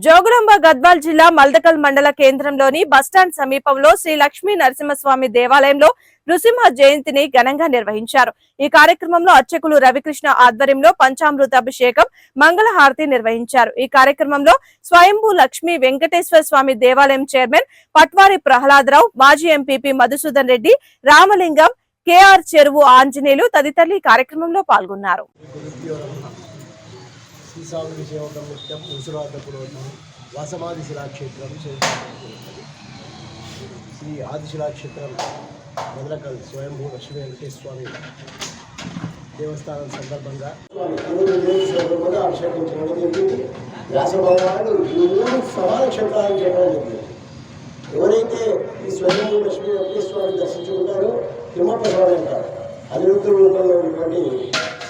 జోగులాంబ గద్వాల్ జిల్లా మల్దకల్ మండల కేంద్రంలోని బస్టాండ్ సమీపంలో శ్రీ లక్ష్మీ నరసింహస్వామి దేవాలయంలో నృసింహ జయంతిని ఘనంగా నిర్వహించారు. ఈ కార్యక్రమంలో అర్చకులు రవికృష్ణ ఆధ్వర్యంలో పంచామృత అభిషేకం మంగళహారతి నిర్వహించారు. ఈ కార్యక్రమంలో స్వయంభూ లక్ష్మీ వెంకటేశ్వర స్వామి దేవాలయం చైర్మన్ పట్వారి ప్రహ్లాదరావు మాజీ ఎంపీపీ మధుసూదన్ రెడ్డి రామలింగం కేఆర్ చెరువు ఆంజనేయులు తదితరులు ఈ కార్యక్రమంలో పాల్గొన్నారు. శ్రీస్వామి విజయోగం నిత్యం ముసురాటపురోధం వాసమాది శిలాక్షేత్రం శ్రీ ఆదిశిలాక్షేత్రం మదలకల్ స్వయంభూ లక్ష్మీ వెంకటేశ్వర స్వామి దేవస్థానం సందర్భంగా అభిషేకం చేయడం జరిగింది వ్యాస భగవానుడు మూడు సమాన క్షేత్రాలను చేయడం జరిగింది. ఎవరైతే ఈ స్వయంభూ లక్ష్మీ వెంకటేశ్వర స్వామిని దర్శించుకుంటారో తిమ్మప్ప స్వామి అంటారు. అనిరుద్ధ రూపంలో ఉన్నటువంటి